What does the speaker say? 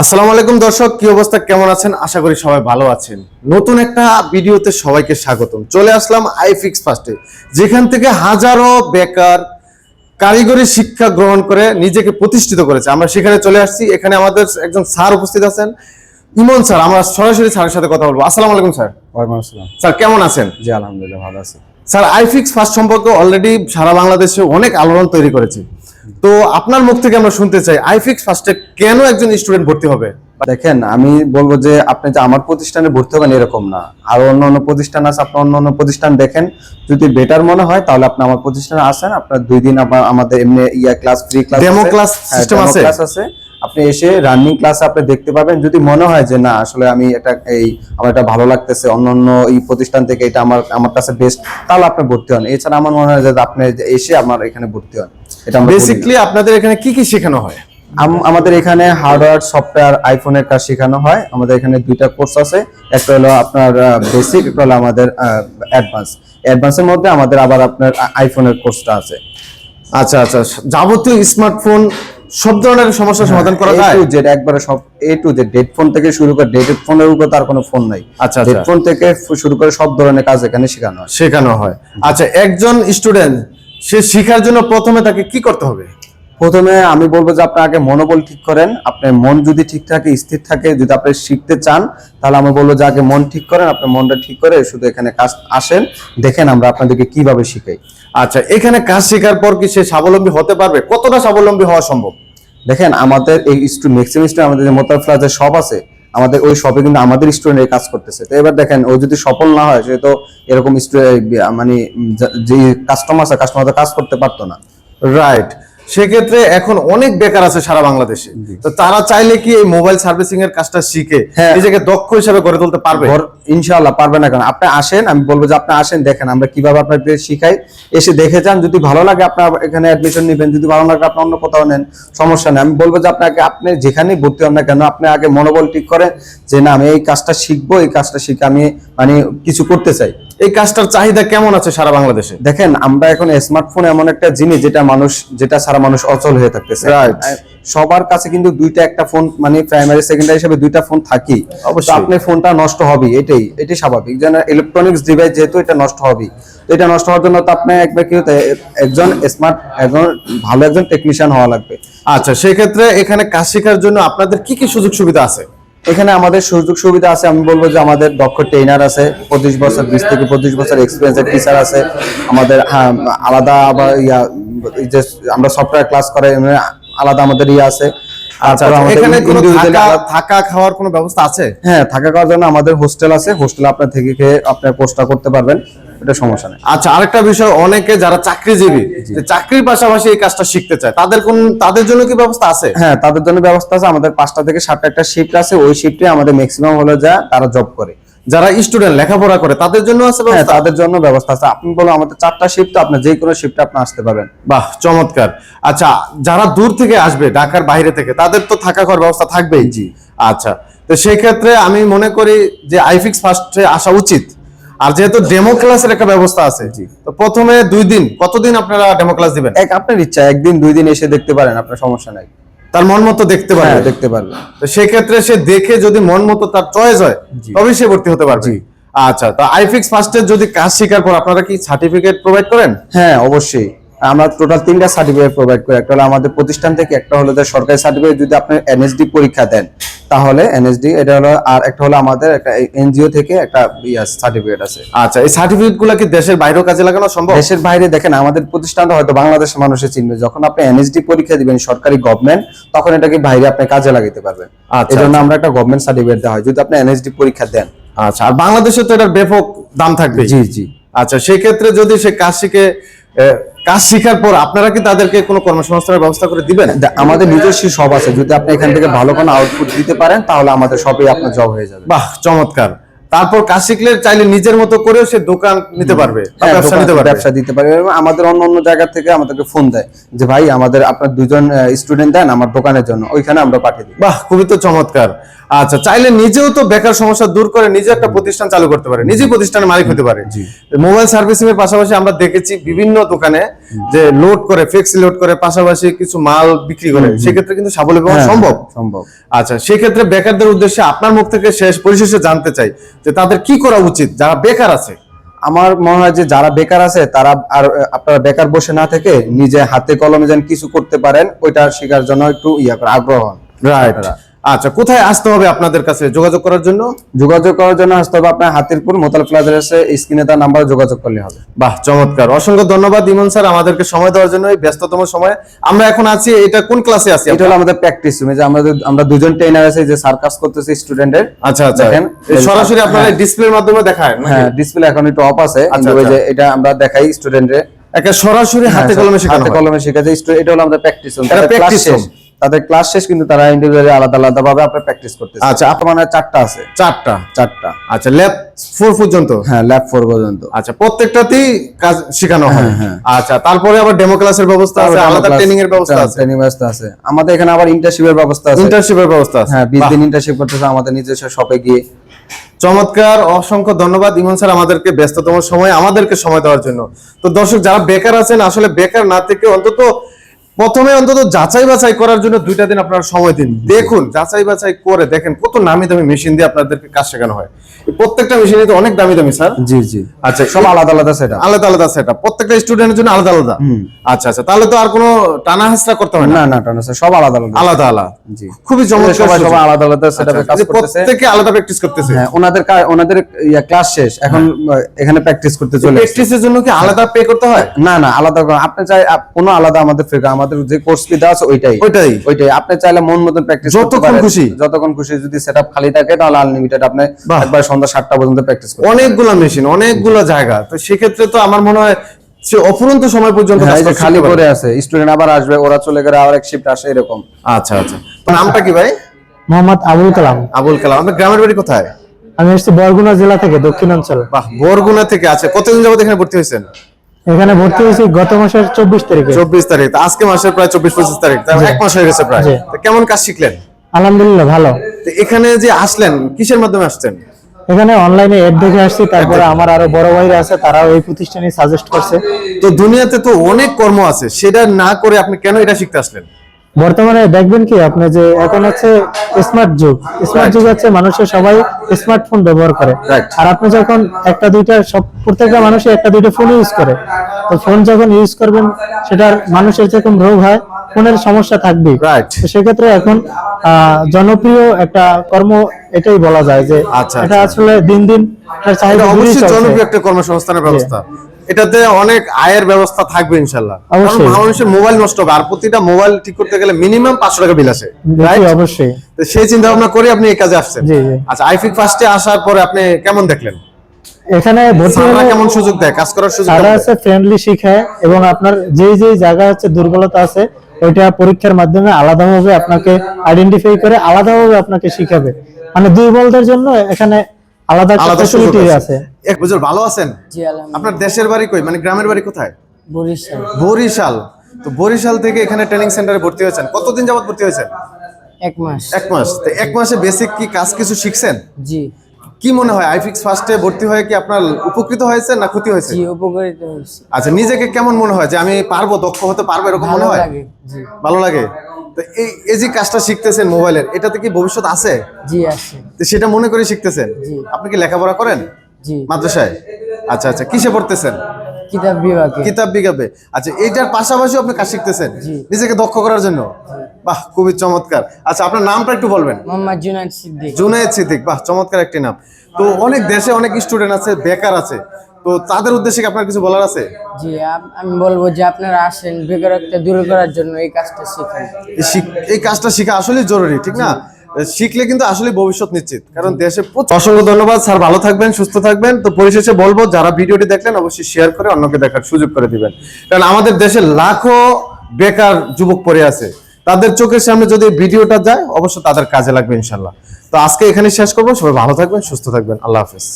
আসসালামু আলাইকুম দর্শক কি অবস্থা কেমন আছেন? আশা করি সবাই ভালো আছেন। নতুন একটা ভিডিওতে সবাইকে স্বাগতম। চলে আসলাম আইফিক্স ফার্স্টে যেখান থেকে হাজারো বেকার কারিগরি শিক্ষা গ্রহণ করে নিজেকে প্রতিষ্ঠিত করেছে। আমরা সেখানে চলে আসছি। এখানে আমাদের একজন স্যার উপস্থিত আছেন। ইমন স্যার আমরা সরাসরি স্যারের সাথে কথা বলব। আসসালামু আলাইকুম স্যার। ওয়ালাইকুম আসসালাম। স্যার কেমন আছেন? জি আলহামদুলিল্লাহ ভালো আছি। স্যার আইফিক্স ফার্স্ট সম্পর্কে অলরেডি সারা বাংলাদেশে অনেক আলোড়ন তৈরি করেছে। তো আপনার মুখ থেকে আমরা শুনতে চাই আইফিক্স ফার্স্টে কেন একজন স্টুডেন্ট ভর্তি হবে? দেখেন আমি বলব যে আপনি যে আমার প্রতিষ্ঠানে ভর্তি হবেন এরকম না। আর অন্য অন্য প্রতিষ্ঠান আছে আপনি অন্য অন্য প্রতিষ্ঠান দেখেন। যদি বেটার মনে হয় তাহলে আপনি আমার প্রতিষ্ঠানে আসেন। আপনার দুই দিন আবার আমাদের এমনি ইয়া class free class Demo class system আছে? ক্লাস আছে। আপনি এসে রানিং ক্লাস আপনি দেখতে পাবেন। যদি মনে হয় যে না আসলে আমি এটা এই আমার এটা ভালো লাগতেছে অন্য অন্য এই প্রতিষ্ঠান থেকে এটা আমার আমার কাছে বেস্ট তাহলে আপনি ভর্তি হন। এছাড়া আমার মনে হয় যে আপনি এসে আমার এখানে ভর্তি হন। এটা। বেসিকলি আপনাদের এখানে কি কি শেখানো হয়? আমাদের এখানে হার্ডওয়্যার সফটওয়্যার আইফোনের কাজ শেখানো হয়। আমাদের এখানে দুইটা কোর্স আছে। একটা হলো আপনার বেসিক একটা হলো আমাদের অ্যাডভান্স অ্যাডভান্সের মধ্যে আমাদের আবার আপনার আইফোনের কোর্সটা আছে। আচ্ছা আচ্ছা। যাবতীয় স্মার্টফোন সব ধরনের সমস্যার সমাধান করা এ যায়? টু জেড একবারে সব A to Z dead phone থেকে শুরু করে ডেড ফোনের উপর তার কোনো ফোন নাই। আচ্ছা, ডেড আচ্ছা। ফোন থেকে শুরু করে সব ধরনের কাজ এখানে শেখানো হয়। শেখানো হয়। আচ্ছা একজন স্টুডেন্ট সে শেখার জন্য প্রথমে তাকে কি করতে হবে? প্রথমে আমি বলব যে আপনি আগে মনোবল ঠিক করেন। আপনার মন যদি ঠিক থাকে, স্থির থাকে, যদি আপনি শিখতে চান, তাহলে আমি বলব যে আগে মন ঠিক করেন আপনার মনটা ঠিক করে শুধু এখানে কাজ আসেন, দেখেন আমরা আপনাদেরকে কীভাবে শিখাই। আচ্ছা এখানে কাজ শেখার পর কি সে স্বাবলম্বী হতে পারবে? কতটা স্বাবলম্বী হওয়া সম্ভব? দেখেন, আমাদের এই ম্যাক্সিমাম স্টুডেন্ট আমাদের যে মোতার সব আছে, আমাদের ওই শপে কিন্তু আমাদের স্টুডেন্ট এই কাজ করতেছে। তো এবার দেখেন, ও যদি সফল না হয়, সে তো এরকম মানে যে কাস্টমার আছে কাস্টমার কাজ করতে পারতো না। রাইট সেক্ষেত্রে এখন অনেক বেকার আছে সারা বাংলাদেশে। তো তারা চাইলে কি এই মোবাইল সার্ভিসিং এর কাজটা শিখে হ্যাঁ। নিজেকে দক্ষ হিসেবে গড়ে তুলতে পারবে? ইনশাআল্লাহ পারবে না কেন আপনি আসেন আমি বলব যে আপনি আসেন দেখেন আমরা কীভাবে আপনাকে শিখাই। এসে দেখে যান যদি ভালো লাগে আপনার এখানে অ্যাডমিশন নেবেন যদি ভালো লাগে আপনি অন্য কোথাও নেন সমস্যা নেই। আমি বলব যে আপনাকে আপনি যেখানেই ভর্তি হন না কেন আপনি আগে মনোবল ঠিক করেন যে না আমি এই কাজটা শিখব এই কাজটা শিখে আমি মানে কিছু করতে চাই। এই কাজটার চাহিদা কেমন আছে সারা বাংলাদেশে? দেখেন আমরা এখন স্মার্টফোন এমন একটা জিনিস যেটা মানুষ যেটা সারা মানুষ অচল হয়ে থাকতেছে. সবার কাছে কিন্তু দুইটা একটা ফোন মানে প্রাইমারি সেকেন্ডারি হিসেবে দুইটা ফোন থাকি অবশ্যই। আপনার ফোনটা নষ্ট হবে এটাই এটাই স্বাভাবিক। যেন ইলেকট্রনিক্স ডিভাইস যেহেতু এটা নষ্ট হবে তো এটা নষ্ট হওয়ার জন্য তো আপনার একবার কি হতে একজন স্মার্ট একজন ভালো একজন টেকনিশিয়ান হওয়া লাগবে। আচ্ছা সেক্ষেত্রে এখানে কাজ শেখার জন্য আপনাদের কি কি সুযোগ সুবিধা আছে? এখানে আমাদের সুযোগ সুবিধা আছে আমি বলব যে আমাদের দক্ষ ট্রেনার আছে পঁচিশ বছর বিশ থেকে পঁচিশ বছর এক্সপিরিয়েন্সের টিচার আছে। আমাদের হ্যাঁ, আলাদা আবার ইয়া যে আমরা সফটওয়্যার ক্লাস করে এমনি আলাদা আমাদের ইয়ে আছে। আমাদের এখানে কোনো থাকা থাকা খাওয়ার কোনো ব্যবস্থা আছে? হ্যাঁ থাকা খাওয়ার জন্য আমাদের হোস্টেল আছে হোস্টেলে আপনার থেকে খেয়ে আপনার কোর্সটা করতে পারবেন। এটা সমস্যা নেই। আচ্ছা আরেকটা বিষয় অনেকে যারা চাকরিজীবী চাকরির পাশাপাশি এই কাজটা শিখতে চায় তাদের কোন তাদের জন্য কি ব্যবস্থা আছে? হ্যাঁ তাদের জন্য ব্যবস্থা আছে। আমাদের পাঁচটা থেকে সাতটা একটা শিফট আছে। ওই শিফটে আমাদের ম্যাক্সিমাম হলো যা তারা জব করে। যারা স্টুডেন্ট লেখাপড়া করে তাদের জন্য আছে হ্যাঁ তাদের জন্য ব্যবস্থা আছে। আপনি বলো আমাদের চারটা শিফট আপনি যে কোনো শিফটে আপনি আসতে পারবেন। বাহ চমৎকার। আচ্ছা যারা দূর থেকে আসবে ঢাকার বাইরে থেকে তাদের তো থাকা খাওয়ার ব্যবস্থা থাকবেই। জি। আচ্ছা তো সেই ক্ষেত্রে আমি মনে করি যে আইফিক্স ফার্স্টে আসা উচিত। আর যেহেতু ডেমো ক্লাসের একটা ব্যবস্থা আছে জি। তো প্রথমে দুই দিন কতদিন আপনারা ডেমো ক্লাস দিবেন? এক আপনার ইচ্ছা একদিন দুই দিন এসে দেখতে পারেন আপনার সমস্যা নাই। তার মন মতো দেখতে পারে হ্যাঁ দেখতে পারবেন তো সেক্ষেত্রে সে দেখে যদি মন মতো তার চয়েস হয় তবে সে ভর্তি হতে পারবে। আচ্ছা তো আইফিক্স ফার্স্টের যদি কাজ শেখার পর আপনারা কি সার্টিফিকেট প্রোভাইড করেন? হ্যাঁ অবশ্যই। আমরা টোটাল তিনটা সার্টিফিকেট প্রোভাইড করি। একটা হলো আমাদের প্রতিষ্ঠান থেকে একটা হলো সরকারি সার্টিফিকেট যদি আপনি এনএসডি পরীক্ষা দেন। তাহলে এনএসডি এটা হলো আর একটা হলো আমাদের একটা এনজিও থেকে একটা সার্টিফিকেট আছে আচ্ছা এই সার্টিফিকেটগুলা কি দেশের বাইরেও কাজে লাগানো সম্ভব? দেশের বাইরে দেখেন আমাদের প্রতিষ্ঠানটা হয়তো বাংলাদেশের মানুষের চিনবে। যখন আপনি এনএসডি পরীক্ষা দিবেন সরকারি গভর্নমেন্ট তখন এটাকে বাইরে আপনি কাজে লাগাতে পারবেন। আচ্ছা, এই জন্য আমরা একটা গভর্নমেন্ট সার্টিফিকেট দেওয়া হয় যদি আপনি এনএসডি পরীক্ষা দেন। আচ্ছা আর বাংলাদেশে তো এটার ব্যাপক দাম থাকবে? জি জি। আচ্ছা সেই ক্ষেত্রে যদি সে কাজ শিখে কাজ শিখার পর আপনারা কি তাদেরকে কোনো কর্মসংস্থানের ব্যবস্থা করে দিবেন? আমাদের নিজস্ব সব আছে। যদি আপনি এখান থেকে ভালো কোনো আউটপুট দিতে পারেন তাহলে আমাদের সবই আপনার জব হয়ে যাবে। বাহ চমৎকার। তারপর কাজ শিখলে চাইলে নিজের মতো করেও সে দোকান নিতে পারবে হ্যাঁ, ব্যবসা নিতে পারবে। ব্যবসা দিতে পারে এবং আমাদের অন্য অন্য জায়গা থেকে আমাদেরকে ফোন দেয় যে ভাই আমাদের আপনার দুজন স্টুডেন্ট দেন আমার দোকানের জন্য। ওইখানে আমরা পাঠিয়ে দিই। বাহ খুবই তো চমৎকার। আচ্ছা চাইলে নিজেও তো বেকার সমস্যা দূর করে নিজে একটা প্রতিষ্ঠান চালু করতে পারে নিজেই প্রতিষ্ঠানের মালিক হতে পারে। মোবাইল সার্ভিসিং এর পাশাপাশি আমরা দেখেছি বিভিন্ন দোকানে যে লোড করে ফিক্স লোড করে পাশাপাশি কিছু মাল বিক্রি করে সেক্ষেত্রে কিন্তু স্বাবলম্বী হওয়া হ্যাঁ, সম্ভব। সম্ভব। আচ্ছা সেক্ষেত্রে বেকারদের উদ্দেশ্যে আপনার মুখ থেকে শেষ পরিশেষে জানতে চাই যে তাদের কি করা উচিত যারা বেকার আছে? আমার মনে হয় যে যারা বেকার আছে তারা আর আপনারা বেকার বসে না থেকে নিজে হাতে কলমে যেন কিছু করতে পারেন ওইটা শেখার জন্য একটু ইয়া করে আগ্রহ হন। রাইট আচ্ছা কোথায় আসতে হবে আপনাদের কাছে যোগাযোগ করার জন্য? যোগাযোগ করার জন্য আসতে হবে আপনার হাতিরপুর মোতাল প্লাজা এসে স্ক্রিনে তার নাম্বারে যোগাযোগ করলে হবে। বাহ চমৎকার। অসংখ্য ধন্যবাদ ইমন স্যার আমাদেরকে সময় দেওয়ার জন্য এই ব্যস্ততম সময়ে। আমরা এখন আছি এটা কোন ক্লাসে আছি এটা হলো আমাদের প্র্যাকটিস রুমে যে আমাদের আমরা দুজন ট্রেনার আছে যে সার্কাস করতেছি স্টুডেন্টের আচ্ছা আচ্ছা। দেখেন। সরাসরি আপনারা ডিসপ্লের মাধ্যমে দেখায় হ্যাঁ ডিসপ্লে এখন একটু অফ আছে ওই আচ্ছা। যে এটা আমরা দেখাই স্টুডেন্টে একটা সরাসরি হাতে কলমে শেখানো হাতে কলমে শেখাতে এটা হলো আমাদের প্র্যাকটিস রুম এটা তাদের তাদের ক্লাস শেষ কিন্তু তারা ইন্ডিভিজুয়ালি আলাদা আলাদা ভাবে আপনার প্র্যাকটিস করতেছে। আচ্ছা, আপনার মানে চারটা আছে? চারটা। চারটা। আচ্ছা ল্যাব ফোর পর্যন্ত? হ্যাঁ ল্যাব ফোর পর্যন্ত। আচ্ছা প্রত্যেকটাতেই কাজ শেখানো হয়। হ্যাঁ, আচ্ছা তারপরে আবার ডেমো ক্লাসের ব্যবস্থা আছে আলাদা ট্রেনিং এর ব্যবস্থা আছে? ট্রেনিং ব্যবস্থা আছে। আমাদের এখানে আবার ইন্টার্নশিপের ব্যবস্থা আছে। ইন্টার্নশিপের ব্যবস্থা আছে। হ্যাঁ বিশ বাহ, দিন ইন্টার্নশিপ করতেছে আমাদের নিজস্ব শপে গিয়ে। চমৎকার অসংখ্য ধন্যবাদ ইমন স্যার আমাদেরকে ব্যস্ততম সময় আমাদেরকে সময় দেওয়ার জন্য। তো দর্শক যারা বেকার আছেন আসলে বেকার না থেকে অন্তত প্রথমে অন্তত যাচাই বাছাই করার জন্য দুইটা দিন আপনারা সময় দিন। দেখুন যাচাই বাছাই করে দেখেন কত নামি দামি মেশিন দিয়ে আপনাদেরকে কাজ শেখানো হয়। প্রত্যেকটা মেশিনই তো অনেক দামি দামি স্যার। জি জি। আচ্ছা সব আলাদা আলাদা সেটা আলাদা আলাদা সেট প্রত্যেকটা স্টুডেন্টের জন্য আলাদা আলাদা। আচ্ছা আচ্ছা তাহলে তো আর কোনো টানা হাসরা করতে হয় না? না টানা সব আলাদা আলাদা। আলাদা আলাদা। জি। খুবই চমৎকার সবাই। সবাই আলাদা আলাদা সেটআপে আচ্ছা, কাজ করতেছে। প্রত্যেকে আলাদা প্র্যাকটিস করতেছে। হ্যাঁ ওনাদের ওনাদের ক্লাস শেষ। এখন এখানে প্র্যাকটিস করতে চলে প্র্যাকটিসের জন্য কি আলাদা পে করতে হয়? না না আলাদা আপনি চাই কোনো আলাদা আমাদের ফিগার আমাদের যে কোর্স ফি দেওয়া আছে ওইটাই। ওইটাই। ওইটাই। আপনি চাইলে মন মতন প্র্যাকটিস যতক্ষণ খুশি। যতক্ষণ খুশি যদি সেটআপ খালি থাকে তাহলে আনলিমিটেড আপনি একবার সন্ধ্যা সাতটা পর্যন্ত প্র্যাকটিস করতে অনেকগুলো মেশিন অনেকগুলো জায়গা। তো সেক্ষেত্রে তো আমার মনে হয় সে অফুরন্ত সময় পর্যন্ত হ্যাঁ, খালি করে আছে স্টুডেন্ট আবার আসবে ওরা চলে গেলে আবার এক শিফট আসে এরকম। আচ্ছা আচ্ছা। নামটা কি ভাই? মোহাম্মদ আবুল কালাম। আবুল কালাম। আপনার গ্রামের বাড়ি কোথায়? আমি এসেছি বরগুনা জেলা থেকে দক্ষিণাঞ্চল। বাহ বরগুনা থেকে। আছে কতদিন যাবত এখানে ভর্তি হয়েছেন? এখানে ভর্তি হয়েছি গত মাসের চব্বিশ তারিখে। চব্বিশ তারিখ। আজকে মাসের প্রায় চব্বিশ পঁচিশ তারিখ। এক মাস হয়ে গেছে প্রায়। কেমন কাজ শিখলেন? আলহামদুলিল্লাহ ভালো। তো এখানে যে আসলেন কিসের মাধ্যমে আসছেন? এখানে অনলাইনে এড দেখে আসছি তারপরে আমার আরও বড় ভাইরা আছে তারাও এই প্রতিষ্ঠানে সাজেস্ট করছে। তো দুনিয়াতে তো অনেক কর্ম আছে। সেটা না করে আপনি কেন এটা শিখতে আসলেন? বর্তমানে দেখবেন কি আপনি যে এখন হচ্ছে স্মার্ট যুগ স্মার্ট যুগ হচ্ছে মানুষের সবাই স্মার্টফোন ব্যবহার করে। আর আপনি যখন একটা দুইটা সব প্রত্যেকটা মানুষই একটা দুইটা ফোন ইউজ করে তো ফোন যখন ইউজ করবেন সেটার মানুষের যেরকম রোগ হয় ফোনের সমস্যা থাকবেই। Right. সেক্ষেত্রে এখন আহ, জনপ্রিয় একটা কর্ম এটাই বলা যায় যে আচ্ছা, এটা আচ্ছা। আসলে দিন দিন চাহিদা অবশ্যই জনপ্রিয় একটা কর্মসংস্থানের ব্যবস্থা। এটাতে অনেক আয়ের ব্যবস্থা থাকবে ইনশাল্লাহ মানুষের মোবাইল নষ্ট হবে। আর প্রতিটা মোবাইল ঠিক করতে গেলে মিনিমাম পাঁচশো টাকা বিল আসে অবশ্যই। সেই চিন্তা ভাবনা করে আপনি এই কাজে আসছেন। আচ্ছা আইফিক ফার্স্টে আসার পরে আপনি কেমন দেখলেন? এখানে কেমন সুযোগ দেয়? কাজ করার সুযোগ আছে ফ্রেন্ডলি শিখায় এবং আপনার যেই যেই জায়গা হচ্ছে দুর্বলতা আছে ওইটা পরীক্ষার মাধ্যমে আলাদাভাবে আপনাকে আইডেন্টিফাই করে আলাদাভাবে আপনাকে শিখাবে। মানে দুর্বলদের জন্য এখানে আলাদা আলাদা সুযোগ আছে। এক বুঝুর ভালো আছেন? জি আলহামদুলিল্লাহ। আপনার দেশের বাড়ি কই? মানে গ্রামের বাড়ি কোথায়? বরিশাল। বরিশাল। তো বরিশাল থেকে এখানে ট্রেনিং সেন্টারে ভর্তি হয়েছেন। কতদিন যাবত ভর্তি হয়েছেন? এক মাস। এক মাস। তো এক মাসে বেসিক কি কাজ কিছু শিখছেন? জি। কি মনে হয় আইফিক্স ফার্স্টে ভর্তি হয়ে কি আপনার উপকৃত হয়েছে না ক্ষতি হয়েছে? জি উপকারিত হয়েছে। আচ্ছা নিজেকে কেমন মনে হয় যে আমি পারব দক্ষ হতে পারব এরকম মনে ভালো হয়? লাগে জি। ভালো লাগে? তো এই এই যে কাজটা শিখতেছেন মোবাইলের এটাতে কি ভবিষ্যৎ আছে? জি আছে। তো সেটা মনে করে শিখতেছেন? আপনি কি লেখাপড়া করেন? জি। মাদ্রাসায়? আচ্ছা আচ্ছা কিসে পড়তেছেন? কিতাব বিভাগে। কিতাব বিজ্ঞাপে আচ্ছা এইটার পাশাপাশি আপনি কাজ শিখতেছেন? নিজেকে দক্ষ করার জন্য? বাহ খুবই চমৎকার। আচ্ছা আপনার নামটা একটু বলবেন। মোহাম্মদ জুনাইদ সিদ্দিক। জুনায়েদ সিদ্দিক বাহ চমৎকার একটি নাম। তো অনেক দেশে অনেক স্টুডেন্ট আছে বেকার আছে। তো তাদের উদ্দেশ্যে কি আপনার কিছু বলার আছে? জি আমি বলব যে আপনারা আসেন বেকারত্ব দূর করার জন্য এই কাজটা শিখেন। এই কাজটা শেখা আসলে জরুরি ঠিক না? শিখলে কিন্তু আসলে ভবিষ্যৎ নিশ্চিত কারণ দেশে অসংখ্য ধন্যবাদ স্যার ভালো থাকবেন সুস্থ থাকবেন। তো পরিশেষে বলব যারা ভিডিওটি দেখলেন অবশ্যই শেয়ার করে অন্যকে দেখার সুযোগ করে দিবেন। কারণ আমাদের দেশে লাখো বেকার যুবক পড়ে আছে। তাদের চোখের সামনে যদি ভিডিওটা যায় অবশ্যই তাদের কাজে লাগবে ইনশাল্লাহ তো আজকে এখানে শেষ করব সবাই ভালো থাকবেন সুস্থ থাকবেন। আল্লাহ হাফেজ।